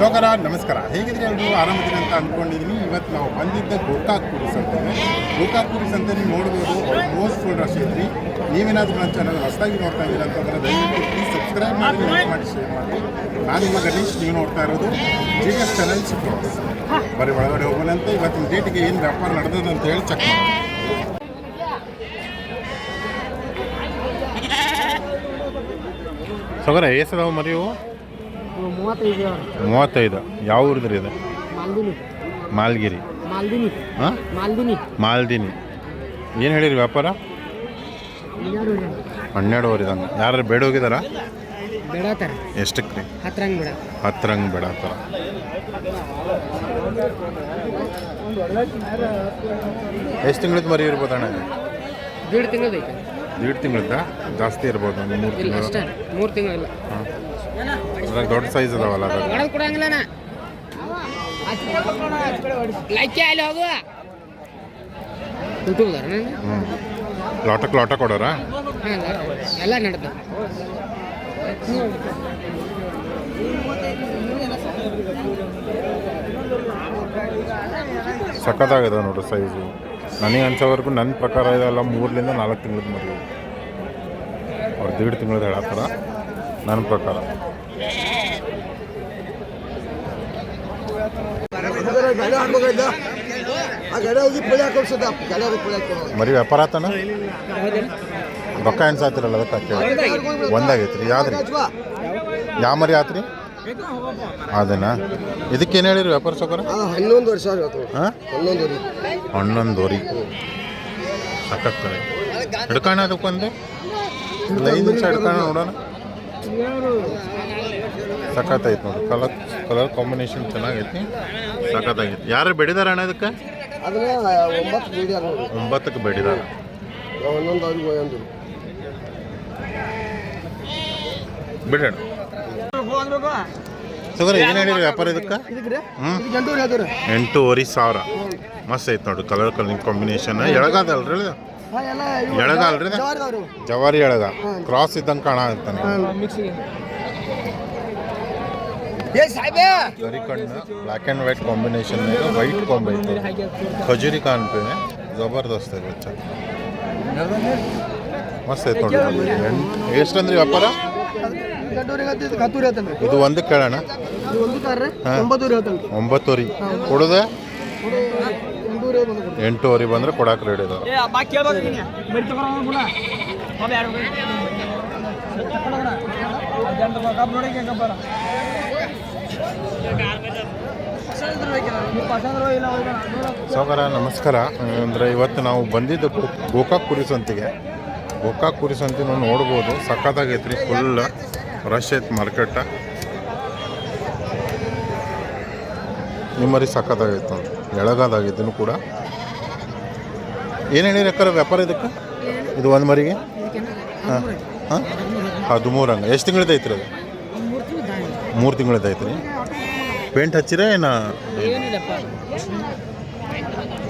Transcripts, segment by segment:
ಸೋಕರ ನಮಸ್ಕಾರ. ಹೇಗಿದ್ರೆ ಎಲ್ಲರೂ ಆರಾಮದಿನ ಅಂತ ಅಂದ್ಕೊಂಡಿದ್ದೀನಿ ಇವತ್ತು ನಾವು ಬಂದಿದ್ದ ಗೋಕಾಕ್ ಕುರಿ ಸಂತೆಗೆ ಗೋಕಾಕ್ ಕುರಿ ನೀವು ನೋಡ್ಬೋದು ಮೋಸ್ಟ್ ಫುಲ್ ರಶ್ ಐತ್ರಿ. ನೀವೇನಾದರೂ ನನ್ನ ಚಾನಲ್ ಹೊಸದಾಗಿ ನೋಡ್ತಾ ಇದ್ದೀರಾ ಅಂತಂದ್ರೆ ದಯವಿಟ್ಟು ಪ್ಲೀಸ್ ಸಬ್ಸ್ಕ್ರೈಬ್ ಮಾಡಿ ಲೈಕ್ ಮಾಡಿ ಶೇರ್ ಮಾಡಿ. ನಾನು ನಿಮ್ಮ ಗಣೇಶ್, ನೀವು ನೋಡ್ತಾ ಇರೋದು ಜಿ ಎಸ್ ಚಾನಲ್ ಚಿಕ್ರೋಸ್ ಬರೀ ಒಳಗಡೆ ಹೋಗೋಣ ಅಂತ ಇವತ್ತಿನ ಡೇಟಿಗೆ ಏನು ವ್ಯಾಪಾರ ನಡೆದದಂತ ಅಂತ ಹೇಳಿ ಚೆಕ್ ಮಾಡಿ ಸೋಕರ ಮರಿಯು ಮರಿ ಇವು ಮೂವತ್ತೈದು ಯಾವ ಊರಿದ್ರಿ ಇದು? ಮಾಲ್ಗಿರಿ. ಮಾಲ್ದಿನಿ. ಹಾಂ? ಮಾಲ್ದಿನಿ. ಮಾಲ್ದಿನಿ. ಏನು ಹೇಳಿರಿ ವ್ಯಾಪಾರ? ಹನ್ನೆರಡು ಹನ್ನೆರಡುವರೆ ಇದನ್ನು ಯಾರು ಬೇಡ ಹೋಗಿದಾರ? ಎಷ್ಟಕ್ಕೆ? ರೀ ಹತ್ರಂಗ್ ಬೇಡ ಬೇಡತ್ತಾರ ಎಷ್ಟು ತಿಂಗಳದ್ದು ಮರಿ ಇರ್ಬೋದು ಅಣ್ಣ? ದೀಡ್ ತಿಂಗಳದ ದೀಡ್ ತಿಂಗಳದ ಜಾಸ್ತಿ ಇರ್ಬೋದು ಒಂದು ಮೂರು ತಿಂಗಳು. ಮೂರು ತಿಂಗಳು ಇಲ್ಲ. ಹಾಂ. ಅದ್ರಾಗ ದೊಡ್ಡ ಸೈಜ್ ಅದಾವಲ್ಲ ಲೋಟ ಕೊಡಂಗಿಲ್ಲ ನಾ. ಲೈಕೆ ಅಲ್ಲಿ ಹೋಗು. ಯೂಟ್ಯೂಬ್ದಾರ ಲಾಟಕ್ಕೆ ಲಾಟ ಕೊಡೋರಾ? ಎಲ್ಲ ನಡೆದ. ಸಖತ್ತಾಗದ ನೋಡ್ರಿ ಸೈಜು ನನಗೆ ಅನ್ಸೋವರೆಗೂ ನನ್ನ ಪ್ರಕಾರ ಇದೆಲ್ಲ ಮೂರರಿಂದ ನಾಲ್ಕು ತಿಂಗಳದ ಮರಿ ಅವ್ರು ದೀಡ್ ತಿಂಗಳದ ಹೇಳತ್ತಾರ. ನನ್ನ ಪ್ರಕಾರ. ಮರಿ ವ್ಯಾಪಾರ ಆತನ? ರೊಕ್ಕ ಎಣ್ಸಾತಿರಲ್ಲ ಅದಕ್ಕೆ ಕೇಳಿ. ಒಂದಾಗೈತೆ ರೀ ಯಾವ್ದು ರೀ ಯಾವ ಮರಿ ಆತ್ರಿ? ಅದನ್ನ ಇದಕ್ಕೇನು ಹೇಳಿರಿ ವ್ಯಾಪಾರ ಸೌಕರ್ಯ? ಹನ್ನೊಂದು ವರ್ಷ ಹಾಂ? ಹನ್ನೊಂದು ವರೆ. ಹನ್ನೊಂದುವರೆ. ಸಾಕಾಗ್ತದೆ ಹಿಡ್ಕಣ ಅದಕ್ಕೊಂದು? ಐದು ನಿಮಿಷ ಹಿಡ್ಕಣ ನೋಡೋಣ. ಸಖತ್ತೈತೆ ನೋಡಿ ಕಲರ್ ಕಲರ್ ಕಾಂಬಿನೇಷನ್ ಚೆನ್ನಾಗೈತಿ. ಸಖತ್ತಾಗೈತಿ. ಯಾರು ಬೆಡಿದಾರ ಅಣ್ಣ ಇದಕ್ಕೆ? ಅದನ್ನ ಒಂಬತ್ತು ಮೀಡಿಯರ್ ನೋಡಿ ಒಂಬತ್ತಕ್ಕೆ ಬೆಡಿದಾರ. ಅವ್ರಿಗೆ ಒಯ್ಯೊಂದು ಬಿಡೋಣ ಸುಗರ್ ಏನು ಹೇಳಿರಿ ವ್ಯಾಪಾರ ಇದಕ್ಕೆ? ಹ್ಞೂ ಎಂಟೂವರೆ ಸಾವಿರ. ಮಸ್ತ್ ಐತೆ ನೋಡಿ ಕಲರ್ ಕಲರ್ ಕಾಂಬಿನೇಷನ್ ಎಳಗಾದಲ್ರಿ ಎಳಗ ಅಲ್ರಿ ಜವಾರಿ ಎಳಗ. ಕ್ರಾಸ್ ಇದ್ದಂಗೆ ಕಾಣ ಅಂತಾನೆ ಮಿಕ್ಸಿಗೆ ಏ ಸಾಹೇಬೇ ಗರಿ ಕಣ್ಣು black and white combination white ಕೊಂಬ ಇತ್ತು ಖಜೂರಿ ಕಾಣ್ತೇನೆ. ಜಬರ್ದಸ್ತ್ ಇದೆ ಮಸ್ತ್ ಐತೆ ನೋಡಿ ಎಷ್ಟಂದ್ರೆ ವ್ಯಾಪಾರ? ಇದು ಒಂದು ಕೇಳೋಣ. ಒಂಬತ್ತೂರಿ ಕೊಡದೆ? ಎಂಟೂವರೆ ಬಂದ್ರೆ ಕೊಡಕ್ಕೆ ರೆಡಿ ಅದಾವ ಸೌಕರ ನಮಸ್ಕಾರ. ಅಂದರೆ ಇವತ್ತು ನಾವು ಬಂದಿದ್ದು ಗೋಕಾಕ್ ಕುರಿ ಸಂತಿಗೆ. ಗೋಕಾಕ್ ಕುರಿ ಸಂತಿ ನಾವು ನೋಡ್ಬೋದು. ಸಖತ್ತಾಗೈತೆ ರೀ ಫುಲ್ ರಶ್ ಐತೆ ಮಾರ್ಕೆಟ. ನಿಮ್ಮರಿ ಸಖತ್ತಾಗೈತೆ ನೋಡಿ ಎಳಗಾದಾಗಿದ್ದನು ಕೂಡ. ಏನು ಹೇಳಿರಿ ಅಕ್ಕಾರ ವ್ಯಾಪಾರ ಇದಕ್ಕೆ? ಇದು ಒಂದು ಮರಿಗೆ? ಹಾಂ ಹಾಂ. ಹದಿಮೂರು. ಹಂಗೆ ಎಷ್ಟು ತಿಂಗಳದ್ದು ಐತ್ರಿ ಅದು? ಮೂರು ತಿಂಗಳದ್ದು ರೀ ಪೇಂಟ್ ಹಚ್ಚಿರ ಏನು?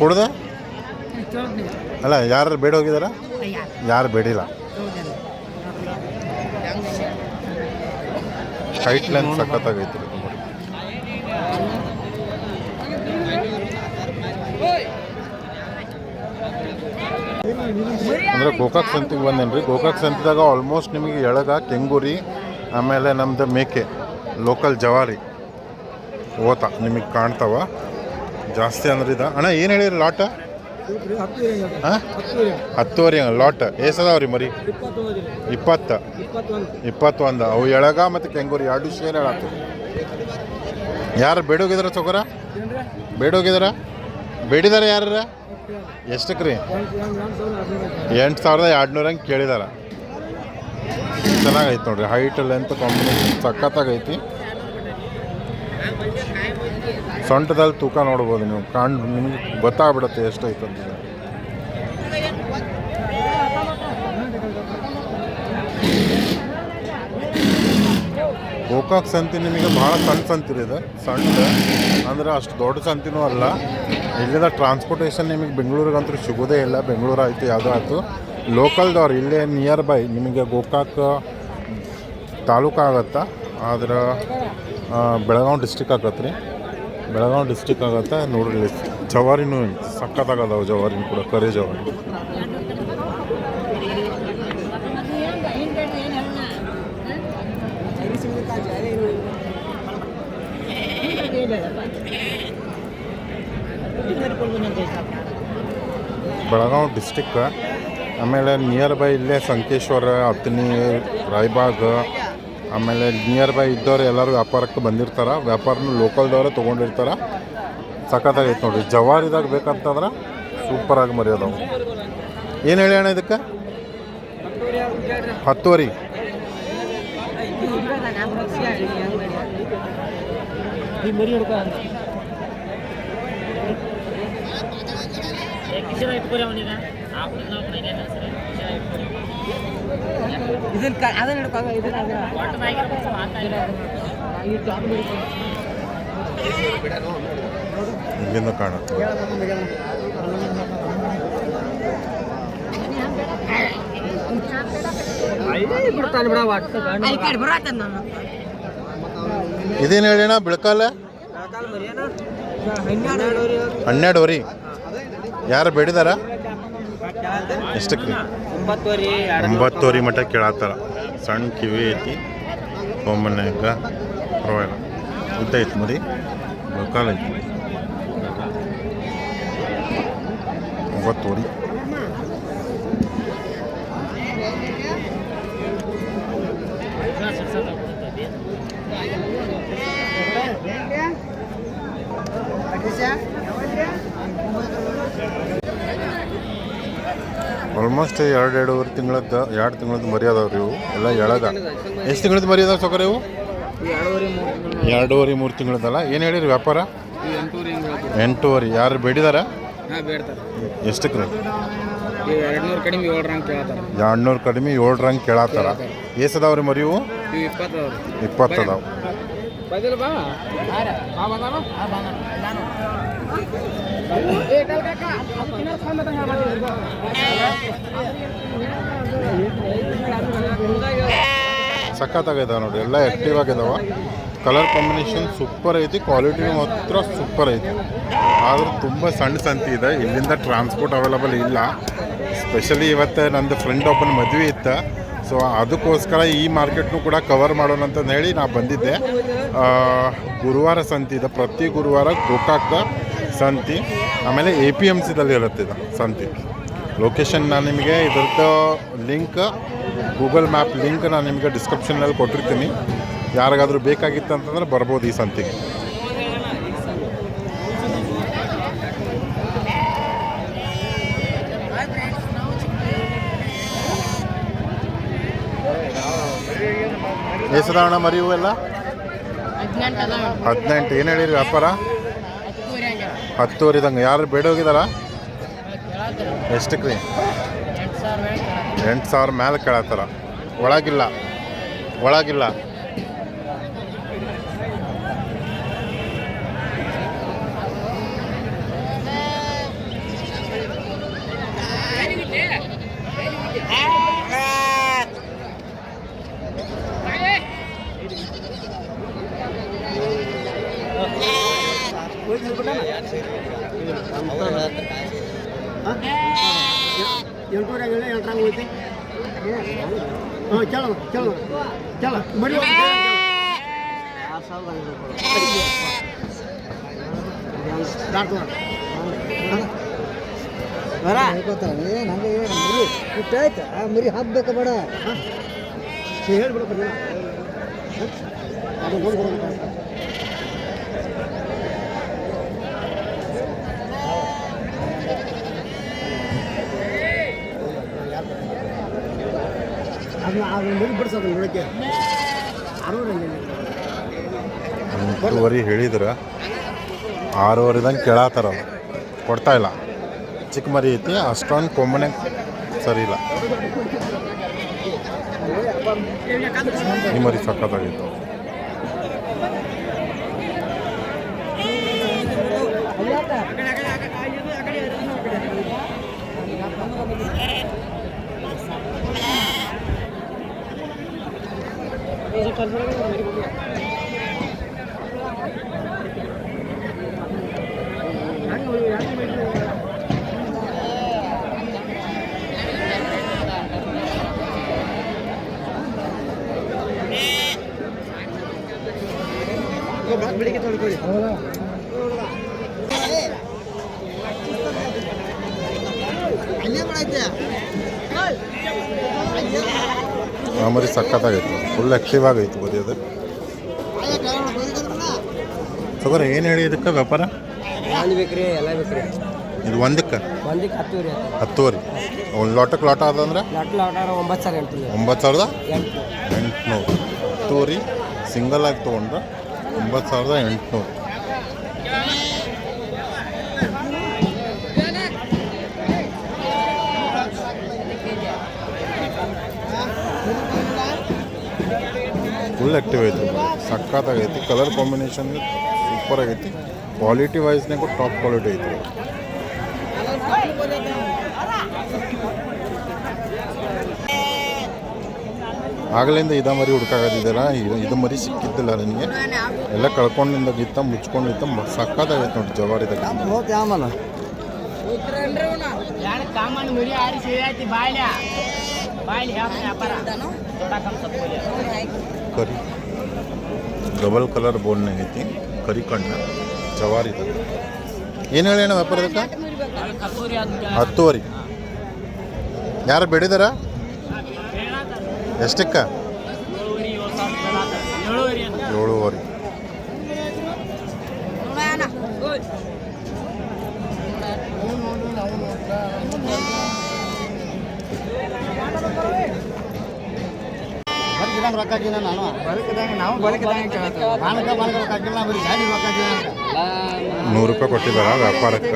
ಕೊಡ್ದ? ಅಲ್ಲ ಯಾರು ಬೇಡ ಹೋಗಿದಾರ? ಯಾರು ಬೇಡಿಲ್ಲ. ಸೈಟ್ ಲೆಂತ್ ಸಖತ್ತಾಗೈತಿ ರೀ ಅಂದರೆ ಗೋಕಾಕ್ ಸಂತಿಗೆ ಬಂದೇನ್ರಿ. ಗೋಕಾಕ್ ಸಂತಿದಾಗ ಆಲ್ಮೋಸ್ಟ್ ನಿಮಗೆ ಎಳಗ ಕೆಂಗೂರಿ ಆಮೇಲೆ ನಮ್ದು ಮೇಕೆ. ಲೋಕಲ್ ಜವಾರಿ ಓತ, ನಿಮಗೆ ಕಾಣ್ತಾವ? ಜಾಸ್ತಿ ಅಂದ್ರೆ ಇದ? ಅಣ್ಣ, ಏನು ಹೇಳಿರಿ ಲಾಟ ಹಾಂ? ಹತ್ತುವರೆ ಲಾಟ್ ಏಸದಾವ್ರಿ ಮರಿ? ಇಪ್ಪತ್ತು. ಇಪ್ಪತ್ತೊಂದು. ಅವು ಎಳಗ ಮತ್ತು ಕೆಂಗೂರಿ, ಎರಡು ಶೇರ್ ಹೇಳತ್ತೀವಿ ಯಾರು ಬೇಡೋಗಿದಾರ ತೊಗೋರ ಬೇಡೋಗಿದಾರ? ಬೇಡಿದಾರ ಯಾರ ಎಷ್ಟಕ್ಕೆ ರೀ ಎಂಟು ಸಾವಿರದ ಎರಡು ಹಂಗೆ ಕೇಳಿದಾರ. ಚೆನ್ನಾಗೈತೆ ನೋಡ್ರಿ ಹೈಟ್ ಲೆಂತ್ ಕಾಂಬಿನೇಷನ್ ಸಖತ್ತಾಗೈತಿ. ಸೊಂಟದಲ್ಲಿ ತೂಕ ನೋಡ್ಬೋದು ನೀವು. ಕಾಣ್ ನಿಮಗೆ ಗೊತ್ತಾಗ್ಬಿಡುತ್ತೆ ಎಷ್ಟೈತೆ ಅಂತ. ಗೋಕಾಕ್ ಸಂತಿ ನಿಮಗೆ ಭಾಳ ಸಣ್ಣ ಸಂತಿ ಇದೆ. ಸಣ್ಣ ಅಂದ್ರೆ ಅಷ್ಟು ದೊಡ್ಡ ಸಂತಿನೂ ಅಲ್ಲ. ಇಲ್ಲಿಂದ ಟ್ರಾನ್ಸ್ಪೋರ್ಟೇಷನ್ ನಿಮಗೆ ಬೆಂಗಳೂರಿಗಂತೂ ಸಿಗೋದೇ ಇಲ್ಲ. ಬೆಂಗಳೂರು ಆಯಿತು, ಯಾವುದೋ ಆಯಿತು. ಲೋಕಲ್ದವ್ರು ಇಲ್ಲೇ ನಿಯರ್ ಬೈ ನಿಮಗೆ ಗೋಕಾಕ್ ತಾಲೂಕು ಆಗತ್ತಾ? ಆದ್ರೆ ಬೆಳಗಾವಿ ಡಿಸ್ಟಿಕ್ ಆಗತ್ತೆ ರೀ ಬೆಳಗಾವಿ ಡಿಸ್ಟಿಕ್ ಆಗುತ್ತೆ, ನೋಡ್ರಿ. ಇಲ್ಲಿ ಜವಾರಿನೂ ಸಕ್ಕತ್ತಾಗದವು ಜವಾರಿನೂ ಕೂಡ, ಕರಿ ಜವಾರಿ. ಬೆಳಗಾವಿ ಡಿಸ್ಟಿಕ್ ಆಮೇಲೆ ನಿಯರ್ ಬೈ ಇಲ್ಲೇ ಸಂಕೇಶ್ವರ, ಅತ್ನಿ, ರಾಯಬಾಗ್ ಆಮೇಲೆ ನಿಯರ್ ಬೈ ಇದ್ದವ್ರು ಎಲ್ಲರೂ ವ್ಯಾಪಾರಕ್ಕೆ ಬಂದಿರ್ತಾರೆ. ವ್ಯಾಪಾರನೂ ಲೋಕಲ್ದವ್ರೆ ತೊಗೊಂಡಿರ್ತಾರೆ. ಸಖತ್ತಾಗೈತೆ ನೋಡಿ ಜವಾರಿದಾಗ ಬೇಕಂತಂದ್ರೆ ಸೂಪರಾಗಿ ಮರ್ಯಾದವು ಏನು ಹೇಳಿ ಅಣ್ಣ ಇದಕ್ಕೆ? ಹತ್ತುವರೆ. ಹಿಡ್ಕೊ ಇದನ್ನ ಅದನ್ನ ಇದೇನು ಹೇಳಿ ಬಿಳ್ಕಾಲ? ಹನ್ನೆರಡು ಹನ್ನೆರಡುವರೆ ಯಾರು ಬೇಡಿದಾರ? ಎಷ್ಟಕ್ಕೆ ರೀ ಒಂಬತ್ತುವರೆ ಮಟ್ಟ ಕೇಳತ್ತಾರ ಸಣ್ಣ ಕಿವಿ ಐತಿ ಒಮ್ಮನ್ಯಾಗ ಪರವಾಗಿಲ್ಲ. ಉದ್ದ ಐತಿ ಮರಿ ಲೋಕಲ್ ಐತಿ. ಒಂಬತ್ತುವರೆ. ಆಲ್ಮೋಸ್ಟ್ ಎರಡು ಎರಡೂವರೆ ತಿಂಗಳದ್ದು ಎರಡು ತಿಂಗಳದ್ದು ಮರ್ಯಾದವ್ ರೀ ಇವು ಎಲ್ಲ ಎಳಗ ಎಷ್ಟು ತಿಂಗಳದ್ದು ಮರ್ಯಾದ ಸೊಕರೆ ಇವು ಎರಡೂವರೆ ಮೂರು ತಿಂಗಳದಲ್ಲ ಏನು ಹೇಳಿರಿ ವ್ಯಾಪಾರ ಎಂಟೂವರೆ ಯಾರು ಬೇಡಿದಾರ ಎಷ್ಟಕ್ಕೆ ರೀ ಈ ಎರಡು ನೂರು ಕಡಿಮೆ ಏಳು ರಂಗ್ ಎರಡ್ನೂರು ಕೇಳತ್ತಾರ ಬಾ ಅದಾವ್ರಿ ಮರಿ ಇವು ಇವು ಸಖತ್ತಾಗಿದಾವ ನೋಡಿ, ಎಲ್ಲ ಆ್ಯಕ್ಟಿವ್ ಆಗಿದಾವ ಕಲರ್ ಕಾಂಬಿನೇಷನ್ ಸೂಪರ್ ಐತಿ ಕ್ವಾಲಿಟಿ ಮಾತ್ರ ಸೂಪರ್ ಐತಿ. ಆದ್ರೆ ತುಂಬ ಸಣ್ಣ ಸಂತಿ ಇದೆ, ಇಲ್ಲಿಂದ ಟ್ರಾನ್ಸ್ಪೋರ್ಟ್ ಅವೈಲಬಲ್ ಇಲ್ಲ. ಸ್ಪೆಷಲಿ ಇವತ್ತು ನಂದು ಫ್ರೆಂಡ್ ಒಬ್ಬನ ಮದುವೆ ಇತ್ತು. ಸೊ ಅದಕ್ಕೋಸ್ಕರ ಈ ಮಾರ್ಕೆಟ್ನು ಕೂಡ ಕವರ್ ಮಾಡೋಣ ಅಂತ ಹೇಳಿ ನಾ ಬಂದಿದ್ದೆ. ಗುರುವಾರ ಸಂತಿ ಇದೆ, ಪ್ರತಿ ಗುರುವಾರ ಗೋಕಾಕ್ ಸಂತಿ ಆಮೇಲೆ ಎ ಪಿ ಎಂ ಸಿದಲ್ಲಿ ಇರುತ್ತೆ ಇದು ಸಂತಿ. ಲೊಕೇಶನ್ ನಾನು ನಿಮಗೆ ಇದ್ರದ್ದು ಲಿಂಕ್ ಗೂಗಲ್ ಮ್ಯಾಪ್ ಲಿಂಕ್ ನಾನು ನಿಮಗೆ ಡಿಸ್ಕ್ರಿಪ್ಷನ್ನಲ್ಲಿ ಕೊಟ್ಟಿರ್ತೀನಿ. ಯಾರಿಗಾದರೂ ಬೇಕಾಗಿತ್ತು ಅಂತಂದ್ರೆ ಬರ್ಬೋದು ಈ ಸಂತಿಗೆ. ಎಸದಾವಣ ಮರಿ ಎಲ್ಲ? ಹದಿನೆಂಟು. ಏನು ಹೇಳಿರಿ ವ್ಯಾಪಾರ? ಹತ್ತುವರೆದಂಗೆ. ಯಾರು ಬೇಡ ಹೋಗಿದಾರ ಎಷ್ಟಕ್ಕೆ ರೀ? ಎಂಟು ಸಾವಿರ ಮೇಲೆ ಕೇಳತ್ತಾರ. ಒಳಗಿಲ್ಲ. ಒಳಗಿಲ್ಲ. ಹೋಯ್ತು ಹಾಂ ಕೇಳ ಕೇಳ ಕೇಳ ಮಡಿ ಮರಿ. ಹಬ್ಬಬೇಕ ಬೇಡ. ಹೇಳ್ಬಿಡಪ್ಪ ಅದು ಹೋಗಿ ಅದನ್ನ ಅದನ್ನ ಮರಿ ಬಿಡ್ಸೋದು ಎಂಟೂವರೆ ಹೇಳಿದ್ರೆ. ಆರೂವರೆದಂಗೆ ಕೇಳತ್ತಾರ ಕೊಡ್ತಾ ಇಲ್ಲ. ಚಿಕ್ಕ ಮರಿ ಐತಿ, ಅಷ್ಟೊಂದು ಕೊಮ್ಮನೆ ಸರಿ ಇಲ್ಲ. ಈ ಮರಿ ಸಖತ್ತಾಗಿತ್ತು ಬೆಳಿಗ್ಗೆ ತೊಳ್ಕೊಳ್ಳಿ ಅಲ್ಲೇ ಮಾಡೈತೆ ಆ ಸಕ್ಕತ್ತಾಗೈತೆ ಫುಲ್ ಆ್ಯಕ್ಟಿವ್ ಆಗೈತೆ ಬರೆಯೋದು ತಗೋರಿ ಏನು ಹೇಳಿ ಇದಕ್ಕೆ ವ್ಯಾಪಾರ? ಇದು ಒಂದಕ್ಕೆ? ಹತ್ತುವರೆ. ಒಂದು ಲೋಟಕ್ಕೆ ಲೋಟ ಅದಂದ್ರೆ ಒಂಬತ್ತು ಸಾವಿರದ? ಎಂಟು ಎಂಟುನೂರು. ಹತ್ತುವರೆ ಸಿಂಗಲ್ ಆಗಿ ತೊಗೊಂಡ್ರೆ ಒಂಬತ್ತು ಸಾವಿರದ ಎಂಟುನೂರು. ಫುಲ್ ಆ್ಯಕ್ಟಿವ್ ಐತೆ. ಸಖತ್ತಾಗೈತಿ ಕಲರ್ ಕಾಂಬಿನೇಷನ್ ಸೂಪರ್ ಆಗೈತಿ ಕ್ವಾಲಿಟಿ ವೈಸ್ನಾಗೂ ಟಾಪ್ ಕ್ವಾಲಿಟಿ ಐತಿ. ಆಗಲಿಂದ ಇದ ಮರಿ ಹುಡ್ಕಾಗದಿದ್ದಲ್ಲ, ಇದು ಮರಿ ಸಿಕ್ಕಿದ್ದಿಲ್ಲ ನನಗೆ. ಎಲ್ಲ ಕಳ್ಕೊಂಡಿಂದ ಗಿತ್ತ ಮುಚ್ಕೊಂಡಿತ್ತ ಸಕ್ಕತ್ತಾಗೈತೆ ನೋಡಿ ಜವಾರಿದಾಗ. ಬಾಯ್ಲಿ. ಬಾಯ್ಲಿ ವ್ಯಾಪಾರ ಕರಿ. ಡಬಲ್ ಕಲರ್ ಬೋರ್ಡ್ನಾಗ ಐತಿ, ಕರಿ ಕಣ್ಣ ಜವಾರಿದ ಏನು ಹೇಳಿ ಅಣ್ಣ ವ್ಯಾಪಾರ ಹತ್ತುವರಿ. ಯಾರು ಬೆಳೆದಾರ? ಎಷ್ಟಕ್ಕ? ಏಳುವರೆ. ಬರಕಿದಂಗೆ ರೊಕ್ಕ ಹಾಕಿನ ನಾನು. ಬದುಕಿದಂಗೆ ನಾವು ಬದುಕಿದಂಗೆ ಬಾಣಕ ಬಾಣಕ ರೊಕ್ಕ ಹಾಕಿಲ್ಲ ಬರೀ ಗಾಡಿ ರೊಕ್ಕ ನೂರು ರೂಪಾಯಿ ಕೊಟ್ಟಿದ್ದಾರ ವ್ಯಾಪಾರಕ್ಕೆ.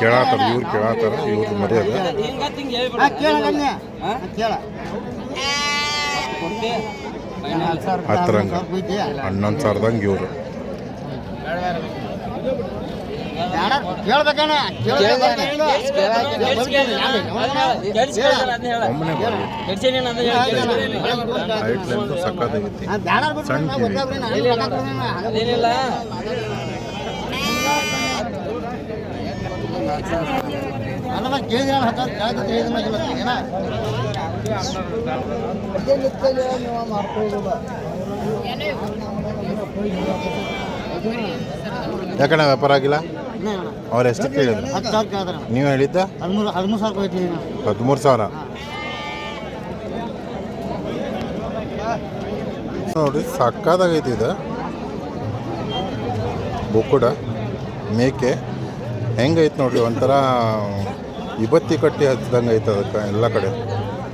ಕೇಳಾತಾರ ಇವ್ರು ಕೇಳಾತಾರ ಇವ್ರು ಅದ ಕೇಳ ಕೇಳ. ಹತ್ತರಂಗ. ಹನ್ನೊಂದು ಸಾವಿರದಂಗೆ ಇವರು. ಕಿವಿ ಯಾಕಣ್ಣ ವ್ಯಾಪಾರ ಆಗಿಲ್ಲ? ಅವ್ರು ಎಷ್ಟು ಕೇಳಿದ್ರು? ಹತ್ತು ಸಾವಿರ ಕೇಳಿದ್ರ ನೀವು ಹೇಳಿದ್ದ? ಹದಿಮೂರು ಹದಿಮೂರು ಸಾವಿರ ನೋಡಿ ಸಕ್ಕದಾಗೈತಿ ಹದಿಮೂರು ಸಾವಿರ. ನೋಡ್ರಿ ಸಕ್ಕತ್ತಾಗೈತಿ ಇದು. ಬುಕ್ಕುಡ ಮೇಕೆ. ಹೆಂಗೈತೆ ನೋಡ್ರಿ ಒಂಥರ ಇಬತ್ತಿ ಕಟ್ಟಿ ಹಚ್ಚಿದಂಗೆ ಐತೆ ಅದಕ್ಕೆ ಎಲ್ಲ ಕಡೆ.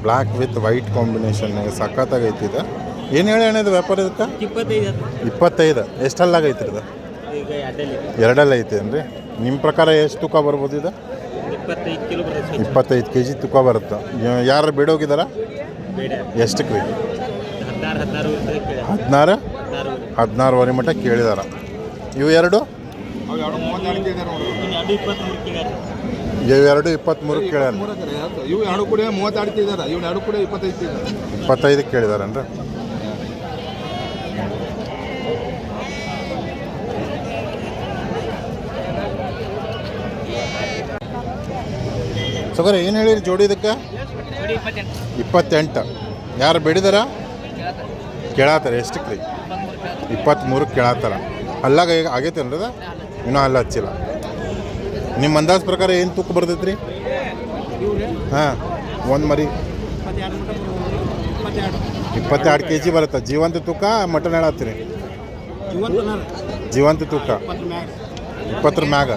ಬ್ಲ್ಯಾಕ್ ವಿತ್ ವೈಟ್ ಕಾಂಬಿನೇಷನ್ ಸಖತ್ತಾಗೈತಿ ಇದು. ಏನು ಹೇಳಿ ಅಣ್ಣ ಇದು ವ್ಯಾಪಾರ ಇದಕ್ಕೆ? ಇಪ್ಪತ್ತೈದು. ಇಪ್ಪತ್ತೈದು. ಎಷ್ಟಲ್ಲಾಗೈತಿ ಇದು? ಎರಡಲ್ಲ ಏನು ರೀ ನಿಮ್ಮ ಪ್ರಕಾರ ಎಷ್ಟು ತೂಕ ಬರ್ಬೋದು ಇದು? ಇಪ್ಪತ್ತೈದು ಕೆ ಜಿ ತೂಕ ಬರುತ್ತೆ? ಯಾರು ಬಿಡೋಗಿದಾರ ಬೇಡ. ಎಷ್ಟಕ್ಕೆ ರೀ ಹದಿನಾರು ಹದಿನಾರುವರೆ ಮಟ್ಟ ಕೇಳಿದಾರ. ಇವು ಎರಡು? ಇವೆರಡು ಎರಡು ಇಪ್ಪತ್ತ್ಮೂರು ಕೇಳ್ಯಾರ. ಇವು ಎರಡು ಕೂಡ ಮೂವತ್ತೆರಡು ಇದ್ದಾರೆ ಇವ್ನು ಎರಡು ಕೂಡ ಇಪ್ಪತ್ತೈದು ಕೇಳಿದಾರೇನ್ರಿ ಇಪ್ಪತ್ತೈದು ಕೇಳಿದಾರನ್ರಿ? ಸಗರ ಏನು ಹೇಳಿರಿ ಜೋಡಿ ಇದಕ್ಕೆ? ಇಪ್ಪತ್ತೆಂಟು. ಯಾರು ಬಿಡಿದಾರ? ಕೇಳತ್ತಾರ ಎಷ್ಟಕ್ಕೆ ರೀ ಇಪ್ಪತ್ತ್ಮೂರಕ್ಕೆ ಕೇಳತ್ತಾರ ಅಲ್ಲಾಗ ಈಗ ಆಗೈತೇನ್ರಿ ಅದು? ಇನ್ನೂ ಅಲ್ಲ ಹಚ್ಚಿಲ್ಲ. ನಿಮ್ಮ ಅಂದಾಜು ಪ್ರಕಾರ ಏನು ತೂಕ ಬರ್ತೈತ್ರಿ? ಹಾಂ, ಒಂದು ಮರಿ. ಇಪ್ಪತ್ತೆರಡು ಕೆ ಜಿ ಬರುತ್ತೆ? ಜೀವಂತ ತೂಕ, ಮಟನ್ ಹೇಳತ್ತೀರಿ ಜೀವಂತ ತೂಕ. ಇಪ್ಪತ್ತರ ಮ್ಯಾಗ.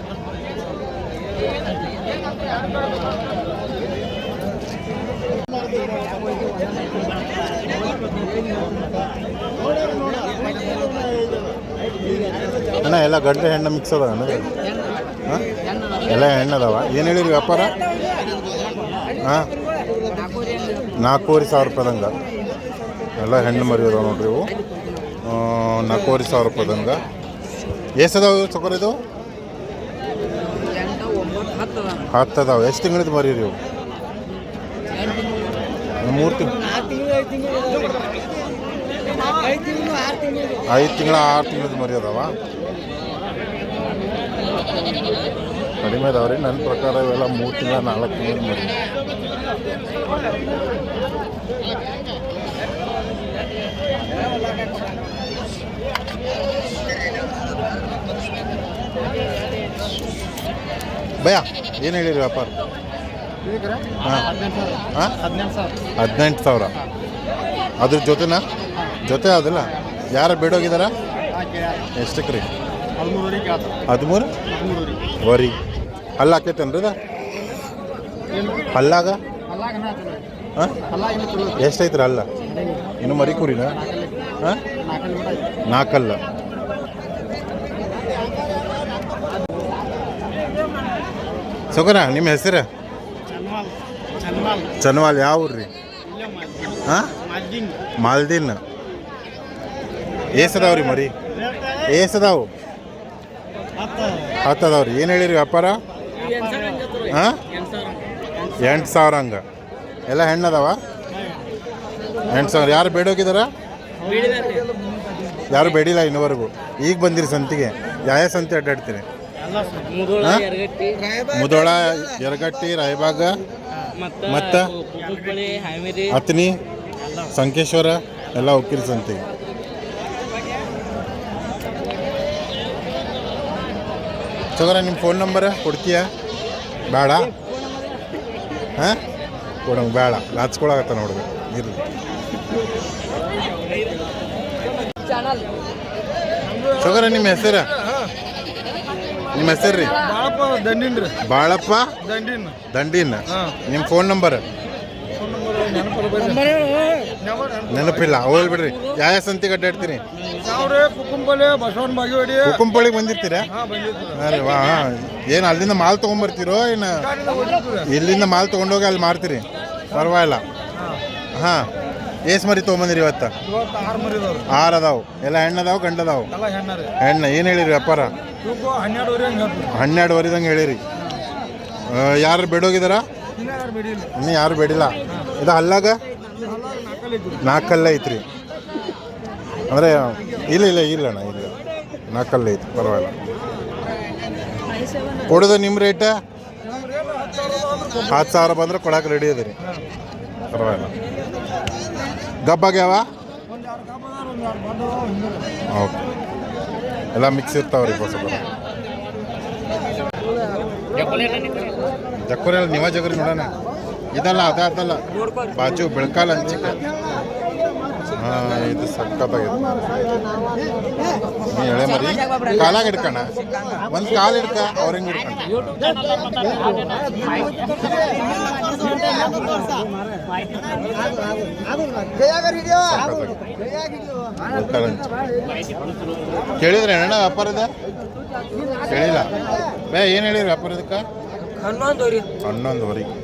ಅಣ್ಣ, ಎಲ್ಲ ಗಂಟೆ ಹೆಣ್ಣು ಮಿಕ್ಸ್ ಅದ ಹಾಂ? ಎಲ್ಲ ಹೆಣ್ಣು ಅದಾವ? ಏನು ಹೇಳಿರಿ ವ್ಯಾಪಾರ? ಹಾಂ? ನಾಲ್ಕೂವರೆ ಸಾವಿರ ರೂಪಾಯಿದಂಗೆ ಎಲ್ಲ ಹೆಣ್ಣು ಮರಿ ಅದಾವ ನೋಡ್ರಿ ಇವು. ನಾಲ್ಕೂವರೆ ಸಾವಿರ ರೂಪಾಯಿದಂಗೆ ಎಷ್ಟು ಅದಾವ ಇವು ಚೊಕರ್ ಇದು? ಹತ್ತು ಅದಾವ ಎಷ್ಟು ತಿಂಗಳಿದ್ದು ಮರಿ ರೀ ಮೂರು ತಿಂಗಳು ಐದು ತಿಂಗಳು ಆರು ತಿಂಗಳು ತಿಂಗಳ ಆರು ತಿಂಗಳದ್ದು ಮರಿ ಅದಾವ? ಕಡಿಮೆ ಅದಾವ್ರಿ. ನನ್ನ ಪ್ರಕಾರ ಇವೆಲ್ಲ ಮೂರು ತಿಂಗಳ ನಾಲ್ಕು ತಿಂಗಳ ಮರಿ ಭಯ. ಏನು ಹೇಳಿರಿ ವ್ಯಾಪಾರ? ಹಾಂ. ಹದಿನೆಂಟು ಸಾವಿರ. ಅದ್ರ ಜೊತೆನಾ? ಜೊತೆ ಅದಲ್ಲ. ಯಾರು ಬೇಡೋಗಿದಾರ? ಎಷ್ಟಕ್ಕೆ ರೀ ಹದಿಮೂರು? ವರಿ. ಹಲ್ಲ ಆಕೈತೇನ್ರಿ ಹಲ್ಲಾಗ? ಅಲ್ಲಾಗನ ಹಾಂ? ಎಷ್ಟೈತ್ರಿ ಅಲ್ಲ ಇನ್ನು ಮರಿ ಕುರಿನ? ಹಾಂ? ನಾಲ್ಕಲ್ಲಿ ಊಟ ಐತಿ ನಾಲ್ಕಲ್ಲ ಸೊಕರ ನಿಮ್ಮ ಹೆಸರು? ಚನ್ವಾಲ್ ಯಾವ ಊರ್ರಿ? ಹಾಂ? ಮಾಲ್ದಿಂಗ್ ಏಸದಾವ್ ರೀ ಮರಿ? ಏಸದಾವು? ಹತ್ತು. ರೀ ಏನು ಹೇಳಿರಿ ವ್ಯಾಪಾರ? ಹಾಂ? ಎಂಟು ಸಾವಿರ ಹಂಗ ಎಲ್ಲ ಹೆಣ್ಣದವ? ಅದಾವ ಎಂಟು ಸಾವಿರ. ಯಾರು ಬೇಡೋಗಿದಾರ? ಯಾರು ಬೇಡಿಲ್ಲ ಇನ್ನುವರೆಗೂ. ಈಗ ಬಂದಿರಿ ಸಂತಿಗೆ. ಯಾವ ಸಂತೆ ಅಡ್ಡಾಡ್ತೀರಿ? ಮುದೋಳ, ಯರಗಟ್ಟಿ, ರಾಯಬಾಗ, ಮತ್ತ ಅತ್ನಿ, ಸಂಕೇಶ್ವರ, ಎಲ್ಲ ಹೋಗ್ತೀರಿ ಸಂತಿಗೆ ಸಗರ ನಿಮ್ಮ ಫೋನ್ ನಂಬರ್ ಕೊಡ್ತೀಯಾ? ಬೇಡ. ಹಾಂ? ಕೊಡಂಗೆ ಬೇಡ. ನಾಚ್ಕೊಳಕತ್ತ ನೋಡಿದೆ ಇರಲಿ. ಸಗರ ನಿಮ್ಮ ಹೆಸರು? ನಿಮ್ಮ ಹೆಸರು ರೀ ಬಾಳಪ್ಪ ದಂಡಿನ್ ರೀ ಬಾಳಪ್ಪ? ದಂಡಿನ್. ದಂಡಿನ. ನಿಮ್ಮ ಫೋನ್ ನಂಬರ್? ನೆನಪಿಲ್ಲ. ಅವು ಬಿಡ್ರಿ. ಯಾವ ಸಂತಿಗೆ ಬಸವನ ಬಾಗಿವಾಡಿ. ಕುಕ್ಕುಂಪಳಿಗೆ ಬಂದಿರ್ತೀರಾ? ಅರೆ ವಾ ಏನು ಅಲ್ಲಿಂದ ಮಾಲ್ ತೊಗೊಂಬರ್ತೀರೋ ಏನು? ಇಲ್ಲಿಂದ ಮಾಲ್ ತೊಗೊಂಡೋಗಿ ಅಲ್ಲಿ ಮಾರ್ತೀರಿ. ಪರವಾಗಿಲ್ಲ. ಹಾಂ. ಏಸ್ ಮರಿ ತಗೊಂಬಂದಿರಿ ಇವತ್ತು? ಆರು ಅದಾವು. ಎಲ್ಲ ಹೆಣ್ಣು ಅದಾವು ಗಂಡು ಅದಾವು? ಹೆಣ್ಣು. ಏನು ಹೇಳಿರಿ ವ್ಯಾಪಾರ? ಹನ್ನೆರಡುವರೆ ಹಂಗೆ ಹೇಳಿರಿ. ಯಾರು ಬೇಡೋಗಿದಾರ? ಇನ್ನ ಯಾರು ಬಿಡಿಲ್ಲ. ಇದು ಅಲ್ಲಾಗ? ನಾಲ್ಕಲ್ಲೇ ಐತ್ರಿ. ಅಂದರೆ ಇಲ್ಲ ಇಲ್ಲ ಇಲ್ಲ ಅಣ್ಣ ಇಲ್ಲ. ನಾಲ್ಕಲ್ಲೇ ಐತಿ ಪರವಾಗಿಲ್ಲ. ಕೊಡೋದು ನಿಮ್ಮ ರೇಟ ಹತ್ತು ಸಾವಿರ ಬಂದ್ರೆ ಕೊಡಕ್ಕೆ ರೆಡಿ ಅದಿರಿ. ಪರವಾಗಿಲ್ಲ. ಗಬ್ಬಾಗ್ಯಾವ? ಓಕೆ. ಎಲ್ಲ ಮಿಕ್ಸ್ ಇರ್ತಾವ್ರಿ ಹೊಸ ಜಕ್ಕೂರಿ ನೀವ ಜಗರಿ ನೋಡೋಣ. ಇದಲ್ಲ ಅದ ಅದಲ್ಲ. ಬಾಜು ಬೆಳ್ಕಾಲ ಹಂಚಿಕ ಹಾಂ, ಇದು ಸಖತ್ತಾಗಿದೆ. ನೀ ಮರಿ. ಕಾಲಾಗ ಹಿಡ್ಕಣ. ಒಂದು ಕಾಲು ಹಿಡ್ಕ, ಅವ್ರ ಹೆಂಗೆ ಹಿಡ್ಕಣ ಕೇಳಿದ್ರೆ ಅಣ್ಣ ವ್ಯಾಪಾರದ ಕೇಳಿಲ್ಲ. ಬೇ ಏನು ಹೇಳಿರಿ ವ್ಯಾಪಾರದಕ್ಕೆ ಹನ್ನೊಂದುವರೆ. ಹನ್ನೊಂದುವರೆಗೆ